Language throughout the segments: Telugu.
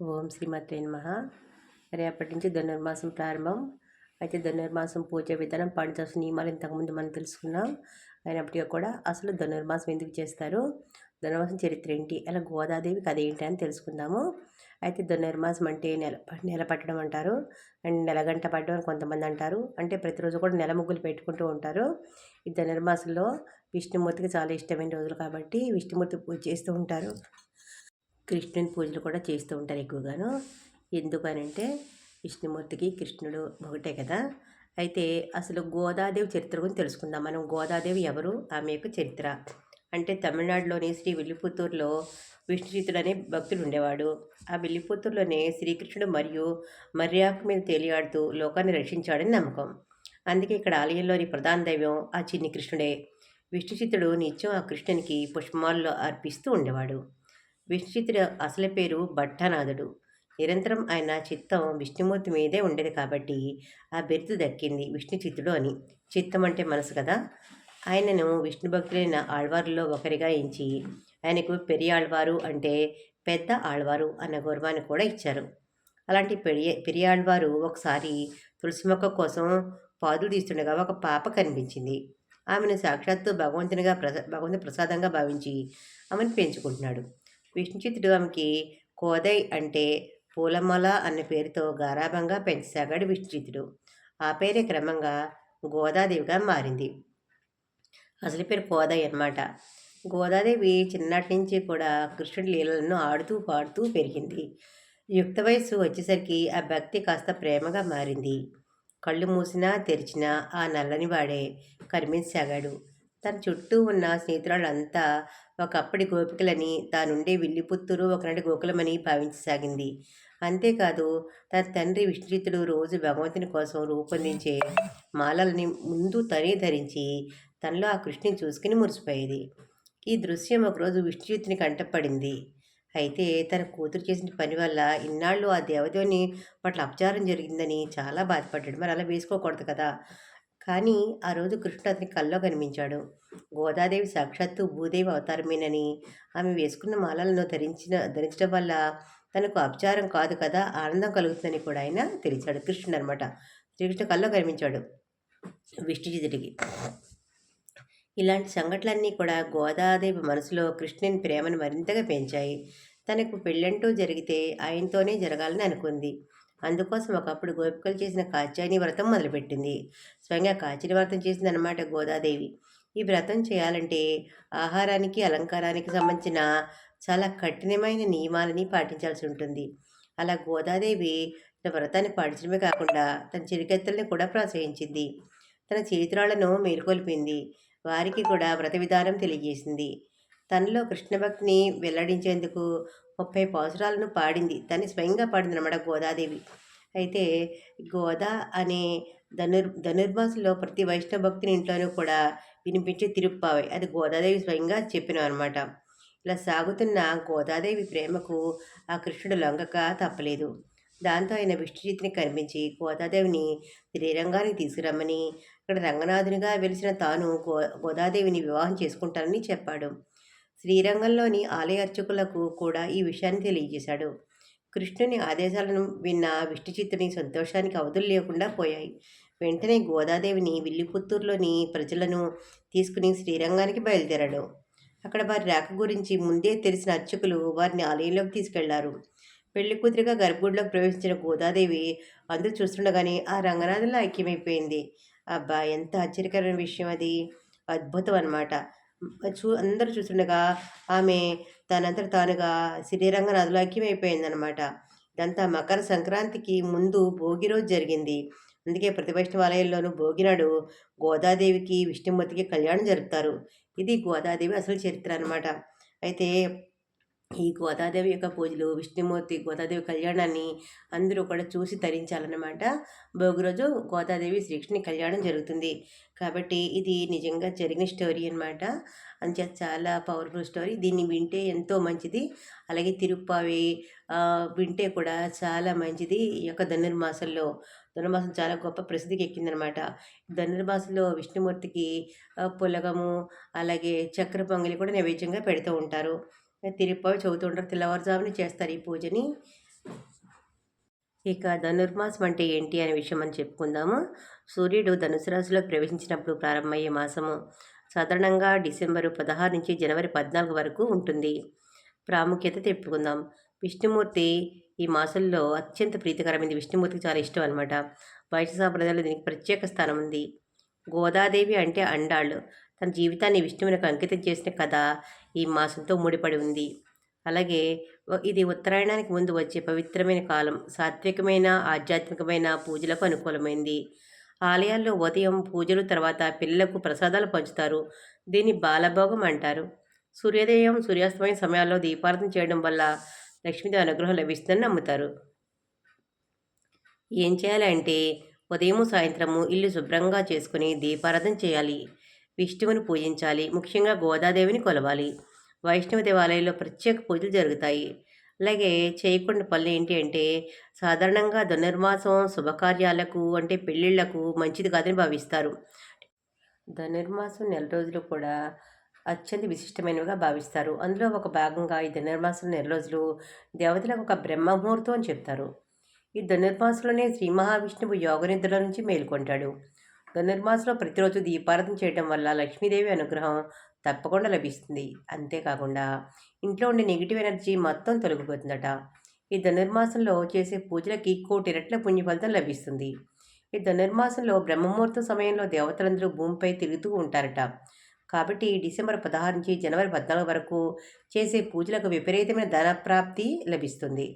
ఓం శ్రీమతే నమ. రేపటి నుంచి ధనుర్మాసం ప్రారంభం. అయితే ధనుర్మాసం పూజ విధానం పాటించాల్సిన నియమాలు ఇంతకుముందు మనం తెలుసుకున్నాం. అయినప్పటికీ కూడా అసలు ధనుర్మాసం ఎందుకు చేస్తారు? ధనుర్మాసం చరిత్ర ఏంటి? అలా గోదాదేవి కథ ఏంటి అని తెలుసుకుందాము. అయితే ధనుర్మాసం అంటే నెల నెల పట్టడం అంటారు. అండ్ నెలగంట పట్టడం అని కొంతమంది అంటారు. అంటే ప్రతిరోజు కూడా నెల ముగ్గులు పెట్టుకుంటూ ఉంటారు. ఈ ధనుర్మాసంలో విష్ణుమూర్తికి చాలా ఇష్టమైన రోజులు కాబట్టి విష్ణుమూర్తి పూజ చేస్తూ ఉంటారు. కృష్ణుని పూజలు కూడా చేస్తూ ఉంటారు ఎక్కువగాను. ఎందుకనంటే విష్ణుమూర్తికి కృష్ణుడు ఒకటే కదా. అయితే అసలు గోదాదేవి చరిత్ర గురించి తెలుసుకుందాం. మనం గోదాదేవి ఎవరు? ఆమె యొక్క చరిత్ర. అంటే తమిళనాడులోని శ్రీ విల్లిపుత్తూరులో విష్ణుచితుడు అనే భక్తుడు ఉండేవాడు. ఆ విల్లిపుత్తూరులోనే శ్రీకృష్ణుడు మరియు మర్యాకు మీద తేలియాడుతూ లోకాన్ని రక్షించాడని నమ్మకం. అందుకే ఇక్కడ ఆలయంలోని ప్రధాన దైవం ఆ చిన్ని కృష్ణుడే. విష్ణుచితుడు నిత్యం ఆ కృష్ణునికి పుష్పమాలలో అర్పిస్తూ ఉండేవాడు. విష్ణుచిత్ర అసలు పేరు భట్టనాథుడు. నిరంతరం ఆయన చిత్తం విష్ణుమూర్తి మీదే ఉండేది కాబట్టి ఆ బిరుదు దక్కింది విష్ణుచిత్తుడు అని. చిత్తం అంటే మనసు కదా? ఆయనను విష్ణు భక్తులైన ఆళ్వారులో ఒకరిగా ఎంచి ఆయనకు పెరియాళ్వారు అంటే పెద్ద ఆళ్వారు అన్న గౌరవాన్ని కూడా ఇచ్చారు. అలాంటి పెరియ పెరియాళ్వారు ఒకసారి తులసి మొక్క కోసం పాదులు తీస్తుండగా ఒక పాప కనిపించింది. ఆమెను సాక్షాత్తు భగవంతునిగా ప్రసా భగవంతుని ప్రసాదంగా భావించి ఆమెను పెంచుకుంటున్నాడు. విష్ణుచిత్తుడు ఆమెకి కోదై అంటే పూలమాల అన్న పేరుతో గారాభంగా పెంచసాగాడు విష్ణుచిత్తుడు. ఆ పేరే క్రమంగా గోదాదేవిగా మారింది. అసలు పేరు కోదయ్ అనమాట గోదాదేవి చిన్నటి నుంచి కూడా కృష్ణుడి లీలలను ఆడుతూ పాడుతూ పెరిగింది. యుక్త వయస్సు వచ్చేసరికి ఆ భక్తి కాస్త ప్రేమగా మారింది. కళ్ళు మూసినా తెరిచినా ఆ నల్లని వాడే కరిమించసాగాడు తన చుట్టూ ఉన్న స్నేహితురాళ్ళంతా ఒకప్పటి గోపికలని తానుండే విల్లిపుత్తూరు ఒకనాటి గోకులమని భావించసాగింది. అంతేకాదు తన తండ్రి విష్ణుచిత్తుడు రోజు భగవంతుని కోసం రూపొందించే మాలలని ముందు తనే ధరించి తనలో ఆ కృష్ణుని చూసుకుని మురిసిపోయేది. ఈ దృశ్యం ఒకరోజు విష్ణుచిత్తుని కంటపడింది. అయితే తన కూతురు చేసిన పని వల్ల ఇన్నాళ్ళు ఆ దేవదేవుని పట్ల అపచారం జరిగిందని చాలా బాధపడ్డాడు. మరి అలా వేసుకోకూడదు కదా. కానీ ఆ రోజు కృష్ణుడు అతని కల్లో కనిపించాడు. గోదాదేవి సాక్షాత్తు భూదేవి అవతారమేనని. ఆమె వేసుకున్న మాలలను ధరించిన ధరించడం వల్ల తనకు అపచారం కాదు కదా ఆనందం కలుగుతుందని కూడా ఆయన తెలిసాడు కృష్ణుడు అనమాట శ్రీకృష్ణ కల్లో కనిపించాడు. విష్ణుజితుడికి ఇలాంటి సంఘటనలన్నీ కూడా గోదాదేవి మనసులో కృష్ణుని ప్రేమను మరింతగా పెంచాయి. తనకు పెళ్ళంటూ జరిగితే ఆయనతోనే జరగాలని అనుకుంది. అందుకోసం ఒకప్పుడు గోపికలు చేసిన కాచాయని వ్రతం మొదలుపెట్టింది. స్వయంగా కాచిని వ్రతం చేసిందనమాట గోదాదేవి. ఈ వ్రతం చేయాలంటే ఆహారానికి అలంకారానికి సంబంధించిన చాలా కఠినమైన నియమాలని పాటించాల్సి ఉంటుంది. అలా గోదాదేవి తన వ్రతాన్ని పాటించడమే కాకుండా తన చిరికెత్తల్ని కూడా ప్రోత్సహించింది. తన చేతురాళ్ళను మేలుకొల్పింది. వారికి కూడా వ్రత విధానం తెలియజేసింది. తనలో కృష్ణ భక్తిని వెల్లడించేందుకు ముప్పై పాసురాలను పాడింది. తను స్వయంగా పాడింది అనమాట గోదాదేవి. అయితే గోదా అనే ధనుర్ ధనుర్మాసంలో ప్రతి వైష్ణవ భక్తుని ఇంట్లోనూ కూడా వినిపించే తిరుప్పావై. అది గోదాదేవి స్వయంగా చెప్పినాం అనమాట ఇలా సాగుతున్న గోదాదేవి ప్రేమకు ఆ కృష్ణుడు లొంగక తప్పలేదు. దాంతో ఆయన విష్ణుచిత్ని కనిపించి గోదాదేవిని శ్రీరంగానికి తీసుకురమ్మని ఇక్కడ రంగనాథునిగా వెలిసిన తాను గో గోదాదేవిని వివాహం చేసుకుంటానని చెప్పాడు. శ్రీరంగంలోని ఆలయ అర్చకులకు కూడా ఈ విషయాన్ని తెలియజేశాడు. కృష్ణుని ఆదేశాలను విన్న విష్ణుచిత్తుని సంతోషానికి అవధులు లేకుండా పోయాయి. వెంటనే గోదాదేవిని విల్లిపుత్తూరులోని ప్రజలను తీసుకుని శ్రీరంగానికి బయలుదేరాడు. అక్కడ వారి రాక గురించి ముందే తెలిసిన అర్చకులు వారిని ఆలయంలోకి తీసుకెళ్ళారు. పెళ్ళి కూతురిగా గర్భగుడిలోకి ప్రవేశించిన గోదాదేవి అందరూ చూస్తుండగానే ఆ రంగనాథంలో ఐక్యమైపోయింది. అబ్బా ఎంత ఆశ్చర్యకరమైన విషయం అది. అద్భుతం అనమాట చూ అందరూ చూస్తుండగా ఆమె తనంతట తానుగా శ్రీరంగ నదిలో ఐక్యమైపోయిందనమాట ఇదంతా మకర సంక్రాంతికి ముందు భోగి రోజు జరిగింది. అందుకే ప్రతి వైష్ణవాలయంలోనూ భోగినాడు గోదాదేవికి విష్ణుమూర్తికి కళ్యాణం జరుపుతారు. ఇది గోదాదేవి అసలు చరిత్ర అనమాట. అయితే ఈ గోదాదేవి యొక్క పూజలు విష్ణుమూర్తి గోదాదేవి కళ్యాణాన్ని అందరూ కూడా చూసి తరించాలన్నమాట. భోగి రోజు గోదాదేవి శ్రీకృష్ణుని కళ్యాణం జరుగుతుంది. కాబట్టి ఇది నిజంగా జరిగిన స్టోరీ అనమాట అంచేత చాలా పవర్ఫుల్ స్టోరీ. దీన్ని వింటే ఎంతో మంచిది. అలాగే తిరుప్పావి వింటే కూడా చాలా మంచిది. ఈ యొక్క ధనుర్మాసంలో ధనుర్మాసం చాలా గొప్ప ప్రసిద్ధికి ఎక్కిందనమాట ధనుర్మాసంలో విష్ణుమూర్తికి పులగము అలాగే చక్ర పొంగలి కూడా నైవేద్యంగా పెడుతూ ఉంటారు. తిరుప్పావి చదువుతుంటారు తెల్లవారుజామున చేస్తారు ఈ పూజని. ఇక ధనుర్మాసం అంటే ఏంటి అనే విషయం అని చెప్పుకుందాము. సూర్యుడు ధనుసు రాశిలో ప్రవేశించినప్పుడు ప్రారంభమయ్యే మాసము సాధారణంగా డిసెంబరు పదహారు నుంచి జనవరి పద్నాలుగు వరకు ఉంటుంది. ప్రాముఖ్యత చెప్పుకుందాం విష్ణుమూర్తి ఈ మాసంలో అత్యంత ప్రీతికరమైనది. విష్ణుమూర్తికి చాలా ఇష్టం అనమాట వైశ్య సాంప్రదాయంలో దీనికి ప్రత్యేక స్థానం ఉంది. గోదాదేవి అంటే అండాళ్ళు. తన జీవితాన్ని విష్ణువునికి అంకితం చేసిన కథ ఈ మాసంతో ముడిపడి ఉంది. అలాగే ఇది ఉత్తరాయణానికి ముందు వచ్చే పవిత్రమైన కాలం సాత్వికమైన ఆధ్యాత్మికమైన పూజలకు అనుకూలమైంది. ఆలయాల్లో ఉదయం పూజలు తర్వాత పిల్లలకు ప్రసాదాలు పంచుతారు. దీన్ని బాలభోగం అంటారు. సూర్యోదయం సూర్యాస్తమయం సమయాల్లో దీపారాధన చేయడం వల్ల లక్ష్మీదేవి అనుగ్రహం లభిస్తుందని నమ్ముతారు. ఏం చేయాలంటే ఉదయం సాయంత్రము ఇల్లు శుభ్రంగా చేసుకుని దీపారాధన చేయాలి. విష్ణువుని పూజించాలి. ముఖ్యంగా గోదాదేవిని కొలవాలి. వైష్ణవ దేవాలయంలో ప్రత్యేక పూజలు జరుగుతాయి. అలాగే చేయకుండా పనులు ఏంటి అంటే సాధారణంగా ధనుర్మాసం శుభకార్యాలకు అంటే పెళ్ళిళ్ళకు మంచిది కాదని భావిస్తారు. ధనుర్మాసం నెల రోజులు కూడా అత్యంత విశిష్టమైనవిగా భావిస్తారు. అందులో ఒక భాగంగా ఈ ధనుర్మాసం నెల రోజులు దేవతలకు ఒక బ్రహ్మముహూర్తం అని చెప్తారు. ఈ ధనుర్మాసంలోనే శ్రీ మహావిష్ణువు యోగ నుంచి మేల్కొంటాడు. ధనుర్మాసంలో ప్రతిరోజు దీపారాధన చేయడం వల్ల లక్ష్మీదేవి అనుగ్రహం తప్పకుండా లభిస్తుంది. అంతేకాకుండా ఇంట్లో ఉండే నెగిటివ్ ఎనర్జీ మొత్తం తొలగిపోతుందట. ఈ ధనుర్మాసంలో చేసే పూజలకి కోటి రెట్ల పుణ్య ఫలితం లభిస్తుంది. ఈ ధనుర్మాసంలో బ్రహ్మముహూర్తం సమయంలో దేవతలందరూ భూమిపై తిరుగుతూ ఉంటారట. కాబట్టి డిసెంబర్ పదహారు నుంచి జనవరి పద్నాలుగు వరకు చేసే పూజలకు విపరీతమైన ధనప్రాప్తి లభిస్తుంది.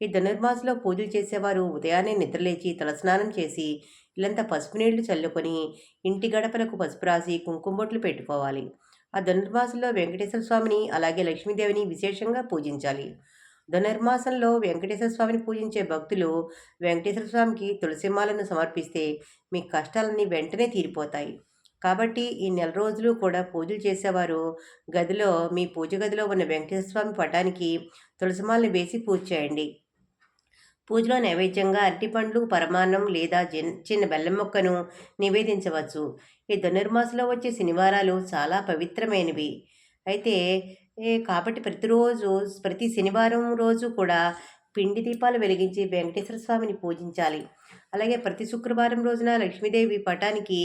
ఈ ధనుర్మాసంలో పూజలు చేసేవారు ఉదయాన్నే నిద్రలేచి తలస్నానం చేసి ఇల్లంతా పసుపు నీళ్ళు చల్లుకొని ఇంటి గడపలకు పసుపు రాసి కుంకుమబొట్లు పెట్టుకోవాలి. ఆ ధనుర్మాసంలో వెంకటేశ్వర స్వామిని అలాగే లక్ష్మీదేవిని విశేషంగా పూజించాలి. ధనుర్మాసంలో వెంకటేశ్వర స్వామిని పూజించే భక్తులు వెంకటేశ్వర స్వామికి తులసిమాలను సమర్పిస్తే మీ కష్టాలన్నీ వెంటనే తీరిపోతాయి. కాబట్టి ఈ నెల రోజులు కూడా పూజలు చేసేవారు గదిలో మీ పూజ గదిలో ఉన్న వెంకటేశ్వర స్వామి పటానికి తులసిమాలను వేసి పూజ చేయండి. పూజలో నైవేద్యంగా అరటిపండ్లు పరమాన్నం లేదా చిన్న బెల్లం మొక్కను నివేదించవచ్చు. ఈ ధనుర్మాసలో వచ్చే శనివారాలు చాలా పవిత్రమైనవి. అయితే కాబట్టి ప్రతిరోజు ప్రతి శనివారం రోజు కూడా పిండి దీపాలు వెలిగించి వెంకటేశ్వర స్వామిని పూజించాలి. అలాగే ప్రతి శుక్రవారం రోజున లక్ష్మీదేవి పటానికి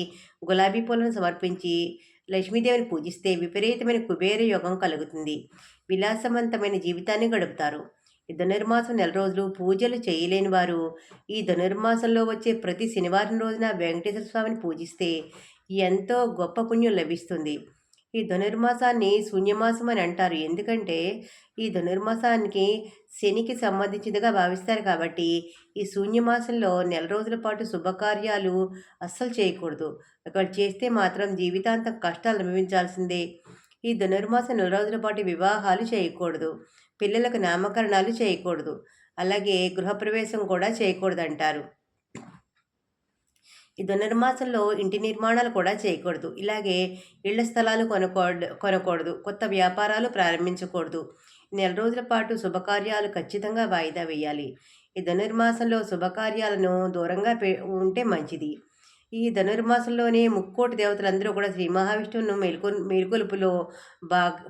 గులాబీ పూలను సమర్పించి లక్ష్మీదేవిని పూజిస్తే విపరీతమైన కుబేర యోగం కలుగుతుంది. విలాసవంతమైన జీవితాన్ని గడుపుతారు. ఈ ధనుర్మాసం నెల రోజులు పూజలు చేయలేని వారు ఈ ధనుర్మాసంలో వచ్చే ప్రతి శనివారం రోజున వెంకటేశ్వర స్వామిని పూజిస్తే ఎంతో గొప్ప పుణ్యం లభిస్తుంది. ఈ ధనుర్మాసాన్ని శూన్యమాసం అని అంటారు. ఎందుకంటే ఈ ధనుర్మాసానికి శనికి సంబంధించిందిగా భావిస్తారు కాబట్టి ఈ శూన్యమాసంలో నెల రోజుల పాటు శుభకార్యాలు అస్సలు చేయకూడదు. అక్కడ చేస్తే మాత్రం జీవితాంతం కష్టాలు అనుభవించాల్సిందే. ఈ ధనుర్మాసం నెల రోజుల పాటు వివాహాలు చేయకూడదు. పిల్లలకు నామకరణాలు చేయకూడదు. అలాగే గృహప్రవేశం కూడా చేయకూడదు అంటారు ఈ ధనుర్మాసంలో ఇంటి నిర్మాణాలు కూడా చేయకూడదు. ఇలాగే ఇళ్ళ స్థలాలు కొనకూడదు కొనకూడదు. కొత్త వ్యాపారాలు ప్రారంభించకూడదు. నెల రోజుల పాటు శుభకార్యాలు ఖచ్చితంగా వాయిదా వేయాలి. ఈ ధనుర్మాసంలో శుభకార్యాలను దూరంగా ఉంటే మంచిది. ఈ ధనుర్మాసంలోనే ముక్కోటి దేవతలందరూ కూడా శ్రీ మహావిష్ణువును మేల్కొ మేల్కొలుపులో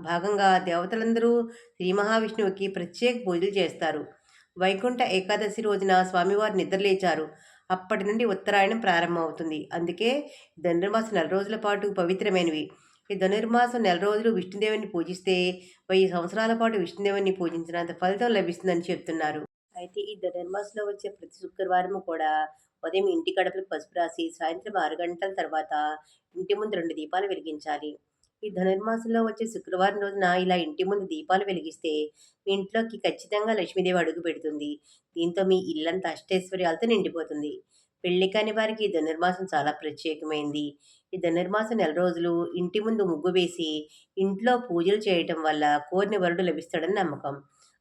భాగంగా దేవతలందరూ శ్రీ మహావిష్ణువుకి ప్రత్యేక పూజలు చేస్తారు. వైకుంఠ ఏకాదశి రోజున స్వామివారు నిద్రలేచారు. అప్పటి నుండి ఉత్తరాయణం ప్రారంభమవుతుంది. అందుకే ధనుర్మాసం నెల రోజుల పాటు పవిత్రమైనవి. ఈ ధనుర్మాసం నెల రోజులు విష్ణుదేవుని పూజిస్తే వెయ్యి సంవత్సరాల పాటు విష్ణుదేవుని పూజించినంత ఫలితం లభిస్తుందని చెప్తున్నారు. అయితే ఈ ధనుర్మాసంలో వచ్చే ప్రతి శుక్రవారం కూడా ఉదయం ఇంటి కడపలు పసుపు రాసి సాయంత్రం ఆరు గంటల తర్వాత ఇంటి ముందు రెండు దీపాలు వెలిగించాలి. ఈ ధనుర్మాసంలో వచ్చే శుక్రవారం రోజున ఇలా ఇంటి ముందు దీపాలు వెలిగిస్తే మీ ఇంట్లోకి ఖచ్చితంగా లక్ష్మీదేవి అడుగు పెడుతుంది. దీంతో మీ ఇల్లంతా అష్టైశ్వర్యాలతో నిండిపోతుంది. పెళ్ళి కాని వారికి ఈ ధనుర్మాసం చాలా ప్రత్యేకమైంది. ఈ ధనుర్మాసం నెల రోజులు ఇంటి ముందు ముగ్గు వేసి ఇంట్లో పూజలు చేయటం వల్ల కోరిన వరుడు లభిస్తాడని నమ్మకం.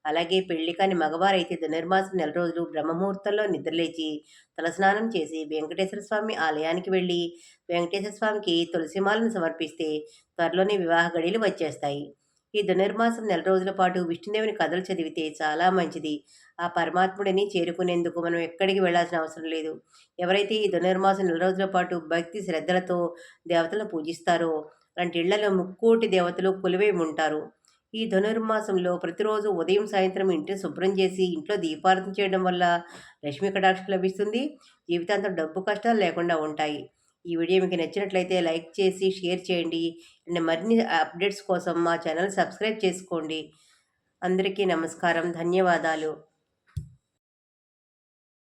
అలాగే పెళ్ళి కాని మగవారైతే ధనుర్మాసం నెల రోజులు బ్రహ్మముహూర్తంలో నిద్రలేచి తలస్నానం చేసి వెంకటేశ్వర స్వామి ఆలయానికి వెళ్ళి వెంకటేశ్వర స్వామికి తులసిమాలను సమర్పిస్తే త్వరలోనే వివాహ గడియలు వచ్చేస్తాయి. ఈ ధనుర్మాసం నెల రోజుల పాటు విష్ణుదేవుని కథలు చదివితే చాలా మంచిది. ఆ పరమాత్ముడిని చేరుకునేందుకు మనం ఎక్కడికి వెళ్ళాల్సిన అవసరం లేదు. ఎవరైతే ఈ ధనుర్మాసం నెల రోజుల పాటు భక్తి శ్రద్ధలతో దేవతలను పూజిస్తారో అలాంటి ఇళ్ళలో ముక్కోటి దేవతలు కొలువై ఉంటారు. ఈ ధనుర్మాసంలో ప్రతిరోజు ఉదయం సాయంత్రం ఇంటిని శుభ్రం చేసి ఇంట్లో దీపారతం చేయడం వల్ల లక్ష్మీ కటాక్షం లభిస్తుంది. జీవితాంతం డబ్బు కష్టాలు లేకుండా ఉంటాయి. ఈ వీడియో మీకు నచ్చినట్లయితే లైక్ చేసి షేర్ చేయండి. అండ్ మరిన్ని అప్డేట్స్ కోసం మా ఛానల్ సబ్స్క్రైబ్ చేసుకోండి. అందరికీ నమస్కారం. ధన్యవాదాలు.